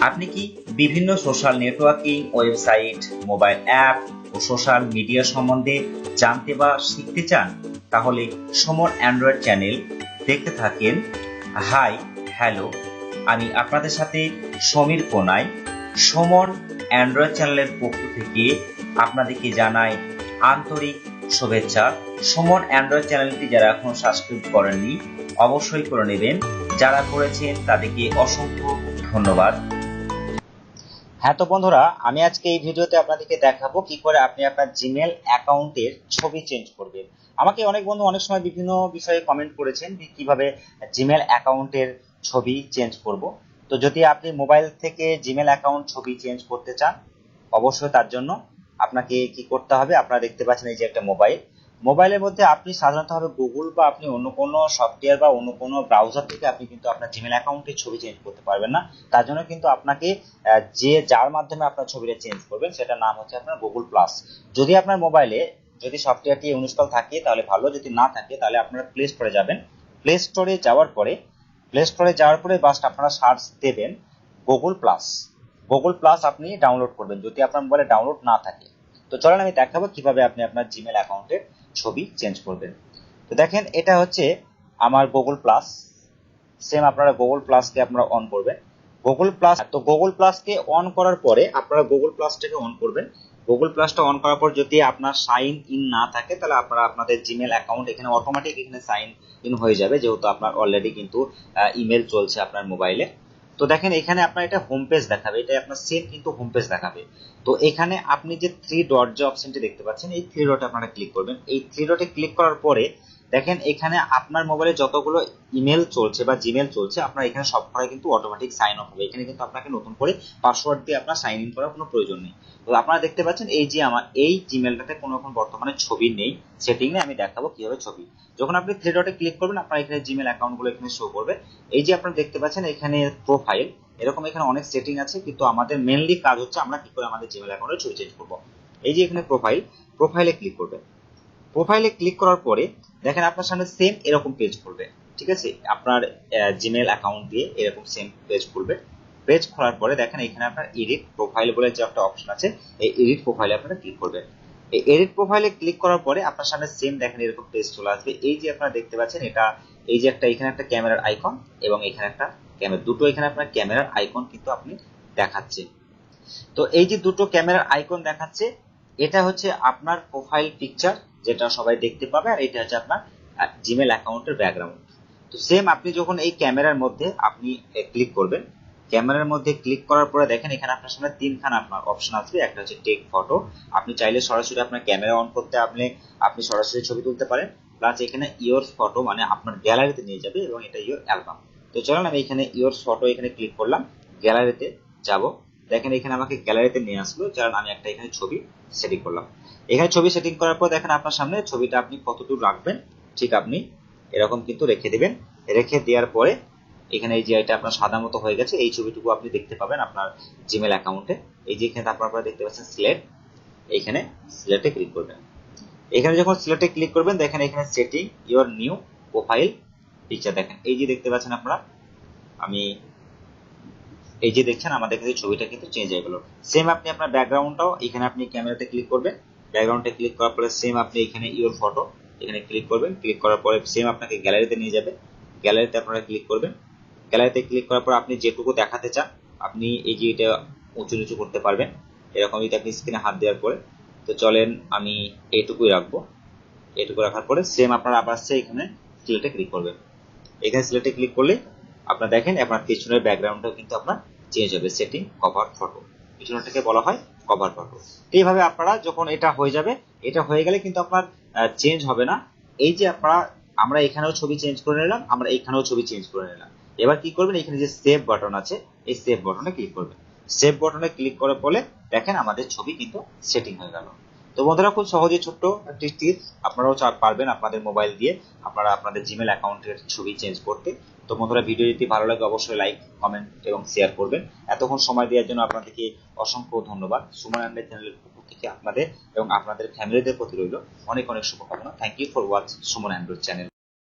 আপনি কি বিভিন্ন social networking website mobile app ও সোশ্যাল মিডিয়া সম্বন্ধে জানতে বা শিখতে চান? তাহলে সমর অ্যান্ড্রয়েড চ্যানেল দেখতে থাকেন। হাই, হ্যালো, আমি আপনাদের সাথে সমীর কোনাই। সমর অ্যান্ড্রয়েড চ্যানেলের পক্ষ থেকে আপনাদেরকে জানাই আন্তরিক শুভেচ্ছা। সমর অ্যান্ড্রয়েড চ্যানেলটি যারা এখনও সাবস্ক্রাইব করেননি, অবশ্যই করে নেবেন। যারা করেছেন, তাদেরকে অসংখ্য ধন্যবাদ। হ্যাঁ তো বন্ধুরা, আমি আজকে এই ভিডিওতে আপনাদেরকে দেখাবো কি করে আপনি আপনার জিমেল অ্যাকাউন্টের ছবি চেঞ্জ করবেন। আমাকে অনেক বন্ধু অনেক সময় বিভিন্ন বিষয়ে কমেন্ট করেছেন যে কীভাবে জিমেল অ্যাকাউন্টের ছবি চেঞ্জ করব। তো যদি আপনি মোবাইল থেকে জিমেল অ্যাকাউন্ট ছবি চেঞ্জ করতে চান, অবশ্যই তার জন্য আপনাকে কি করতে হবে? আপনারা দেখতে পাচ্ছেন এই যে একটা মোবাইল মোবাইলের মধ্যে আপনি সাধারণতভাবে গুগল বা আপনি অন্য কোনো সফটওয়্যার বা অন্য কোনো ব্রাউজার থেকে আপনি কিন্তু আপনার জিমেল অ্যাকাউন্টের ছবি চেঞ্জ করতে পারবেন না। তার জন্য কিন্তু আপনাকে যে যার মাধ্যমে আপনার ছবিটা চেঞ্জ করবেন, সেটার নাম হচ্ছে আপনার গুগল প্লাস যদি আপনার মোবাইলে যদি সফটওয়্যারটি ইনস্টল থাকে, তাহলে ভালো। যদি না থাকে, তাহলে আপনারা প্লে স্টোরে যাবেন। প্লে স্টোরে যাওয়ার পরে প্লে স্টোরে যাওয়ার পরে বাস্ট আপনারা সার্চ দেবেন গুগল প্লাস গুগল প্লাস আপনি ডাউনলোড করবেন। যদি আপনার মোবাইলে ডাউনলোড না থাকে। তো চলেন আমি দেখাবো কীভাবে আপনি আপনার জিমেল অ্যাকাউন্টের ছবি চেঞ্জ করবেন। তো দেখেন, এটা হচ্ছে আমার গুগল প্লাস সেম আপনারা গুগল প্লাসকে আপনারা অন করবেন। গুগল প্লাস তো গুগল প্লাসকে অন করার পরে আপনারা গুগল প্লাসটাকে অন করবেন। গুগল প্লাসটা অন করার পর যদি আপনার সাইন ইন না থাকে, তাহলে আপনারা আপনাদের জিমেল অ্যাকাউন্ট এখানে অটোমেটিক এখানে সাইন ইন হয়ে যাবে, যেহেতু আপনার অলরেডি কিন্তু ইমেল চলছে আপনার মোবাইলে তো দেখেন, এখানে আপনার এটা হোম পেজ দেখাবে এটা আপনার সেম কিন্তু হোম পেজ দেখাবে। তো এখানে আপনি যে থ্রি ডট যে অপশনটি দেখতে পাচ্ছেন, এই থ্রি ডটে আপনারা ক্লিক করবেন। এই থ্রি ডটে ক্লিক করার পরে দেখেন, এখানে আপনার মোবাইলে যতগুলো ইমেল চলছে বা জিমেল চলছে, আপনার এখানে সবকটাই কিন্তু অটোমেটিক সাইন অফ হবে। এখানে কিন্তু আপনাকে নতুন করে পাসওয়ার্ড দিয়ে আপনার সাইন ইন করার কোনো প্রয়োজন নেই। তো আপনারা দেখতে পাচ্ছেন, এই যে আমার, এই জিমেলটাতে কোনো এখন বর্তমানে ছবি নেই। সেটিংয়ে আমি দেখাবো কীভাবে ছবি। যখন আপনি থ্রি ডটে ক্লিক করবেন, আপনার এখানে জিমেল অ্যাকাউন্টগুলো এখানে শো করবে। এই যে আপনারা দেখতে পাচ্ছেন, এখানে প্রোফাইল এরকম এখানে অনেক সেটিং আছে, কিন্তু আমাদের মেনলি কাজ হচ্ছে আমরা কি করে আমাদের জিমেল অ্যাকাউন্টে ছবি চেঞ্জ করব। এই যে এখানে প্রোফাইল প্রোফাইলে ক্লিক করবেন। প্রোফাইলে ক্লিক করার পরে দেখেন আপনার সামনে সেম এরকম পেজ খুলবে, ঠিক আছে? আপনার জিমেল অ্যাকাউন্ট দিয়ে এরকম সেম পেজ খুলবে। পেজ খোলার পরে দেখেন এখানে আপনার এডিট প্রোফাইল বলে যে একটা অপশন আছে, এই এডিট প্রোফাইলে আপনারা ক্লিক করবেন। এই এডিট প্রোফাইলে ক্লিক করার পরে আপনার সামনে সেম দেখেন এরকম পেজ চলে আসবে। এই যে আপনারা দেখতে পাচ্ছেন, এটা, এই যে একটা, এখানে একটা ক্যামেরার আইকন এবং এখানে একটা ক্যামেরা দুটো এখানে আপনার ক্যামেরার আইকন কিন্তু আপনি দেখাচ্ছে। তো এই যে দুটো ক্যামেরার আইকন দেখাচ্ছে, এটা হচ্ছে আপনার প্রোফাইল পিকচার যেটা সবাই দেখতে পাবে, আর এটা হচ্ছে আপনার জিমেল অ্যাকাউন্টের ব্যাকগ্রাউন্ড তো সেম আপনি যখন এই ক্যামেরার মধ্যে আপনি ক্লিক করবেন, ক্যামেরার মধ্যে ক্লিক করার পরে দেখেন এখানে আপনার সামনে তিনখানা আপনার অপশন আসবে একটা হচ্ছে টেক ফটো আপনি চাইলে সরাসরি আপনার ক্যামেরা অন করতে আপনি আপনি সরাসরি ছবি তুলতে পারেন প্লাস এখানে ইয়োর ফটো মানে আপনার গ্যালারিতে নিয়ে যাবে, এবং এটা ইয়োর অ্যালবাম তো চলুন আমি এখানে ইয়োর ফটো এখানে ক্লিক করলাম গ্যালারিতে যাব। দেখেন এখানে আমাকে গ্যালারিতে নিয়ে আসলো, কারণ আমি একটা এখানে ছবি সেটিং করলাম। এখানে ছবি সেটিং করার পর দেখেন আপনার সামনে ছবিটা আপনি কতদূর রাখবেন, ঠিক আপনি এরকম কিন্তু রেখে দেবেন। রেখে দেওয়ার পরে এখানে এই যে এটা আপনার সাদা মতো হয়ে গেছে, এই ছবিটুকু আপনি দেখতে পাবেন আপনার জিমেল অ্যাকাউন্টে এই যে এখানে আপনারা দেখতে পাচ্ছেন সিলেট এইখানে সিলেটে ক্লিক করবেন। এখানে যখন সিলেটে ক্লিক করবেন, দেখেন এখানে setting your new profile picture দেখেন। এই যে দেখতে পাচ্ছেন আপনারা, আমি এই যে দেখছেন, আমাদের কাছে ছবিটা কিন্তু চেঞ্জ হয়ে গেল। সেম আপনি আপনার ব্যাকগ্রাউন্ডটাও এখানে আপনি ক্যামেরাতে ক্লিক করবেন। ব্যাকগ্রাউন্ডে ক্লিক করার পরে সেম আপনি এখানে ইওর ফটো এখানে ক্লিক করবেন। ক্লিক করার পরে সেম আপনাকে গ্যালারিতে নিয়ে যাবে। গ্যালারিতে আপনারা ক্লিক করবেন। গ্যালারিতে ক্লিক করার পর আপনি যেটুকু দেখাতে চান, আপনি এই যে এটা উঁচু নিচু করতে পারবেন। এরকম যদি আপনি স্ক্রিনে হাত দেওয়ার পরে। তো চলেন, আমি এইটুকুই রাখব। এইটুকু রাখার পরে সেম আপনারা আবার এখানে সিলেটে ক্লিক করবেন। এখানে সিলেটে ক্লিক করলে আপনার দেখেন, আপনার পিছনের ব্যাকগ্রাউন্ডটাও কিন্তু আপনার চেঞ্জ হবে। সেটিং কভার ফটো পিছনটাকে বলা হয় কভার ফটো এইভাবে আপনারা যখন এটা হয়ে যাবে, এটা হয়ে গেলে কিন্তু আপনার চেঞ্জ হবে না। এই যে আপনারা, আমরা এখানেও ছবি চেঞ্জ করে নিলাম, আমরা এখানেও ছবি চেঞ্জ করে নিলাম। এবার কি করবেন? এখানে যে সেভ বাটন আছে, এই সেভ বাটনে ক্লিক করবেন। সেভ বাটনে ক্লিক করার পরে দেখেন আমাদের ছবি কিন্তু সেটিং হয়ে গেল। তো বন্ধুরা, খুব সহজে ছোট্ট একটি টিপস আপনারাও পারবেন আপনাদের মোবাইল দিয়ে। আপনারা আপনাদের জিমেল অ্যাকাউন্টের ছবি চেঞ্জ করতে। তো বন্ধুরা ভিডিও যদি ভালো লাগে অবশ্যই লাইক কমেন্ট এবং শেয়ার করবেন। এতক্ষণ সময় দেওয়ার জন্য আপনাদেরকে অসংখ্য ধন্যবাদ। সুমন আন্ডার চ্যানেলের পক্ষ থেকে আপনাদের এবং আপনাদের ফ্যামিলিদের প্রতি রইল অনেক অনেক শুভকামনা। Thank you for watch Suman android channel